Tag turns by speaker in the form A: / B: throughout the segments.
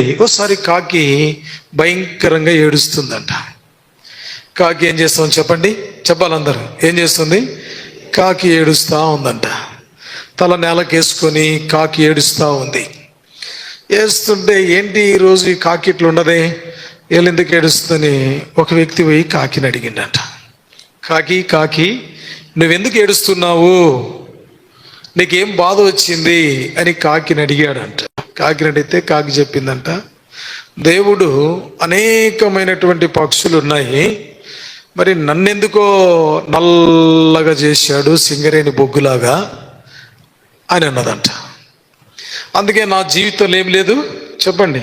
A: ఒకసారి కాకి భయంకరంగా ఏడుస్తుందంట. కాకి ఏం చేస్తాం చెప్పండి. చెప్పాలందరూ. ఏం చేస్తుంది? కాకి ఏడుస్తూ ఉందంట. తల నేలకేసుకొని కాకి ఏడుస్తూ ఉంది. ఏడుస్తుంటే ఏంటి ఈరోజు ఈ కాకి ఇట్లా ఉండదే ఎందుకు ఏడుస్తుందని ఒక వ్యక్తి పోయి కాకిని అడిగిండట కాకి కాకి నువ్వెందుకు ఏడుస్తున్నావు? నీకేం బాధ వచ్చింది? అని కాకిని అడిగాడంట. కాకినాడ అయితే కాకి చెప్పిందంట. దేవుడు అనేకమైనటువంటి పక్షులు ఉన్నాయి మరి నన్నెందుకో నల్లగా చేశాడు సింగరేణి బొగ్గులాగా అని అన్నదంట. అందుకే నా జీవితంలో ఏం లేదు? చెప్పండి.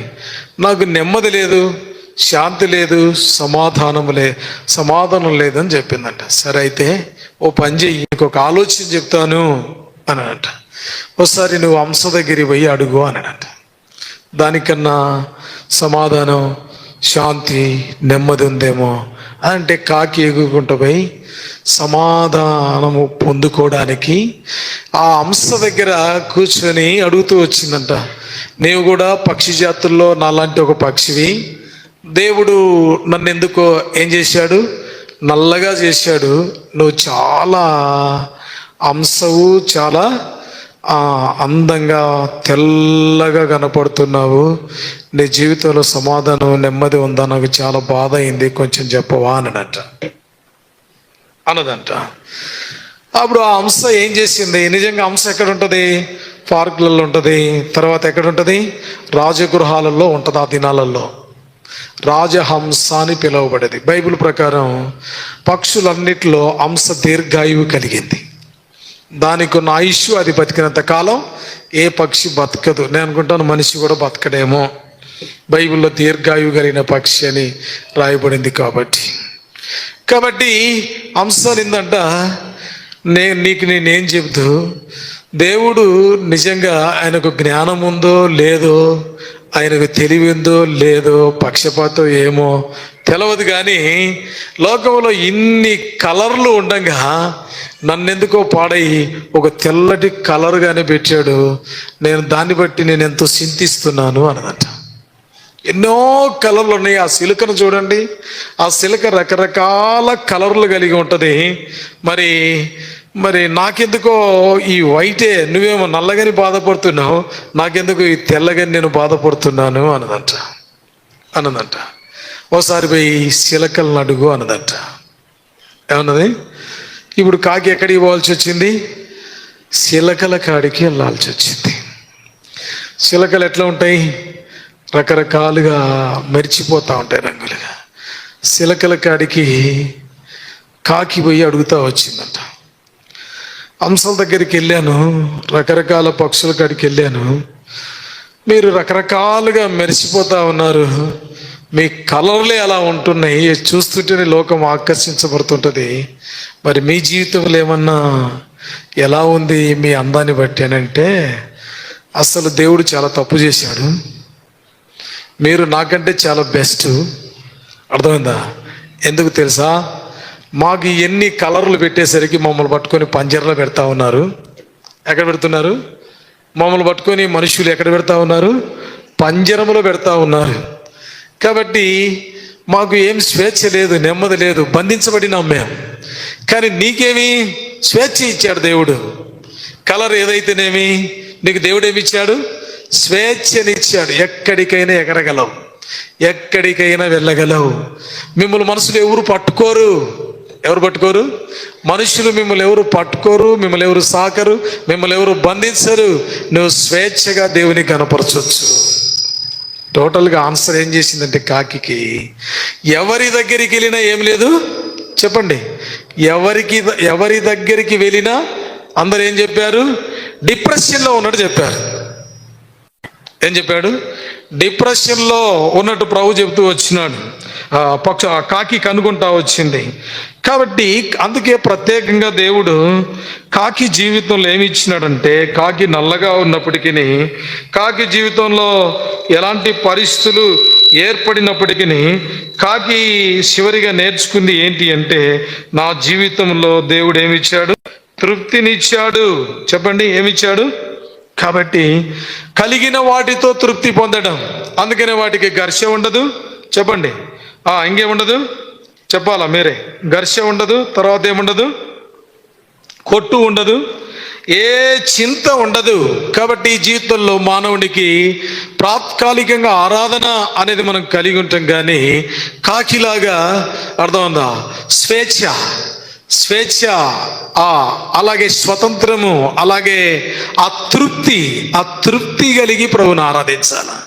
A: నాకు నెమ్మది లేదు శాంతి లేదు సమాధానం లే సమాధానం లేదని చెప్పిందంట. సరే అయితే ఓ పని చెయ్యి నీకు ఒక ఆలోచన చెప్తాను అని అంట ఒకసారి నువ్వు అంశ దగ్గరికి పోయి అడుగు అన్నాడంట దానికన్నా సమాధానం శాంతి నెమ్మది ఉందేమో అంటే కాకి ఎగుకుంటూ పోయి సమాధానము పొందుకోవడానికి ఆ అంశ దగ్గర కూర్చొని అడుగుతూ వచ్చిందంట. నీవు కూడా పక్షి జాతుల్లో నాలాంటి ఒక పక్షివి. దేవుడు నన్ను ఎందుకో ఏం చేశాడు? నల్లగా చేశాడు. నువ్వు చాలా అంశవు చాలా అందంగా తెల్లగా కనపడుతున్నావు. నీ జీవితంలో సమాధానం నెమ్మది ఉందా? నాకు చాలా బాధ అయింది. కొంచెం చెప్పవా? అన్నదంట. అన్నదంట. అప్పుడు ఆ అంశ ఏం చేసింది? నిజంగా అంశ ఎక్కడ ఉంటుంది పార్కులలో ఉంటుంది. తర్వాత ఎక్కడ ఉంటుంది రాజగృహాలలో ఉంటుంది ఆ దినాలలో. రాజహంస అని పిలువబడేది. బైబిల్ ప్రకారం పక్షులన్నిటిలో అంశ దీర్ఘాయువు కలిగింది. దానికి ఉన్న ఆయుష్ అది బతికినంత కాలం ఏ పక్షి బతకదు. నేను అనుకుంటాను మనిషి కూడా బతకడేమో. బైబిల్లో దీర్ఘాయువు కలిగిన పక్షి అని రాయబడింది కాబట్టి. కాబట్టి అంశాలు ఏంటంట నే నీకు నేనేం చెబుతూ దేవుడు నిజంగా ఆయనకు జ్ఞానం ఉందో లేదో ఆయనకు తెలివి ఉందో లేదో పక్షపాతం ఏమో తెలవదు కానీ లోకంలో ఇన్ని కలర్లు ఉండగా నన్నెందుకో పాడై ఒక తెల్లటి కలర్గానే పెట్టాడు. నేను దాన్ని బట్టి నేను ఎంతో చింతిస్తున్నాను అన్నదంట. ఎన్నో కలర్లు ఉన్నాయి. ఆ సిలుకను చూడండి. ఆ సిలుక రకరకాల కలర్లు కలిగి ఉంటుంది. మరి మరి నాకెందుకో ఈ వైటే నువ్వేమో నల్లగని బాధపడుతున్నావు. నాకెందుకు ఈ తెల్లగని నేను బాధపడుతున్నాను అన్నదంట. అన్నదంట. ఓసారి పోయి సిలకలను అడుగు అన్నదంట. ఏమన్నది? ఇప్పుడు కాకి ఎక్కడికి పోవాల్సి వచ్చింది? సిలకల కాడికి వెళ్ళాల్సి వచ్చింది. సిలకలు ఎట్లా ఉంటాయి? రకరకాలుగా మెరిచిపోతూ ఉంటాయి రంగులుగా. సిలకల కాడికి కాకి పోయి అడుగుతా వచ్చిందంట. అంశల దగ్గరికి వెళ్ళాను రకరకాల పక్షుల కాడికి వెళ్ళాను. మీరు రకరకాలుగా మెరిసిపోతా ఉన్నారు. మీ కలర్లే అలా ఉంటున్నాయి. చూస్తుంటేనే లోకం ఆకర్షించబడుతుంటుంది. మరి మీ జీవితంలో ఏమన్నా ఎలా ఉంది మీ అందాన్ని బట్టి అని అంటే అసలు దేవుడు చాలా తప్పు చేశాడు. మీరు నాకంటే చాలా బెస్ట్. అర్థమైందా? ఎందుకు తెలుసా? మాకు ఎన్ని కలర్లు పెట్టేసరికి మమ్మల్ని పట్టుకొని పంజర్లో పెడతా ఉన్నారు. ఎక్కడ పెడుతున్నారు? మమ్మల్ని పట్టుకొని మనుషులు ఎక్కడ పెడతా ఉన్నారు? పంజరంలో పెడతా ఉన్నారు. కాబట్టి మాకు ఏం స్వేచ్ఛ లేదు నెమ్మది లేదు బంధించబడినాం మేము. కానీ నీకేమి స్వేచ్ఛ ఇచ్చాడు దేవుడు. కలర్ ఏదైతేనేమి నీకు దేవుడు ఏమిచ్చాడు స్వేచ్ఛనిచ్చాడు ఎక్కడికైనా ఎగరగలవు. ఎక్కడికైనా వెళ్ళగలవు. మిమ్మల్ని మనసులు ఎవరు పట్టుకోరు? ఎవరు పట్టుకోరు? మనుషులు మిమ్మల్ని ఎవరు పట్టుకోరు? మిమ్మల్ని ఎవరు సాకరు? మిమ్మల్ని ఎవరు బంధించరు? నువ్వు స్వేచ్ఛగా దేవుని కనపరచవచ్చు టోటల్గా ఆన్సర్ ఏం చేసిందంటే కాకి ఎవరి దగ్గరికి వెళ్ళినా ఏం లేదు? చెప్పండి. ఎవరికి ఎవరి దగ్గరికి వెళ్ళినా అందరు ఏం చెప్పారు? డిప్రెషన్లో ఉన్నట్టు చెప్పారు. ఏం చెప్పాడు? డిప్రెషన్లో ఉన్నట్టు ప్రభు చెబుతూ వచ్చినాడు. పక్ష కాకి కనుగొంటా వచ్చింది. కాబట్టి అందుకే ప్రత్యేకంగా దేవుడు కాకి జీవితంలో ఏమి ఇచ్చినాడంటే కాకి నల్లగా ఉన్నప్పటికీ కాకి జీవితంలో ఎలాంటి పరిస్థితులు ఏర్పడినప్పటికీ కాకి చివరిగా నేర్చుకుంది ఏంటి అంటే నా జీవితంలో దేవుడు ఏమిచ్చాడు తృప్తినిచ్చాడు. చెప్పండి ఏమిచ్చాడు కాబట్టి కలిగిన వాటితో తృప్తి పొందడం. అందుకనే వాటికి ఘర్ష ఉండదు. చెప్పండి. ఆ ఇంకేముండదు? చెప్పాలా మీరే? ఘర్ష ఉండదు తర్వాత ఏముండదు? కొట్టు ఉండదు. ఏ చింత ఉండదు. కాబట్టి ఈ జీవితంలో మానవునికి తాత్కాలికంగా ఆరాధన అనేది మనం కలిగి ఉంటాం కానీ కాకిలాగా అర్థమైందా స్వేచ్ఛ. స్వేచ్ఛ ఆ అలాగే స్వతంత్రము అలాగే ఆ తృప్తి ఆ తృప్తి కలిగి ప్రభుని ఆరాధించాలి?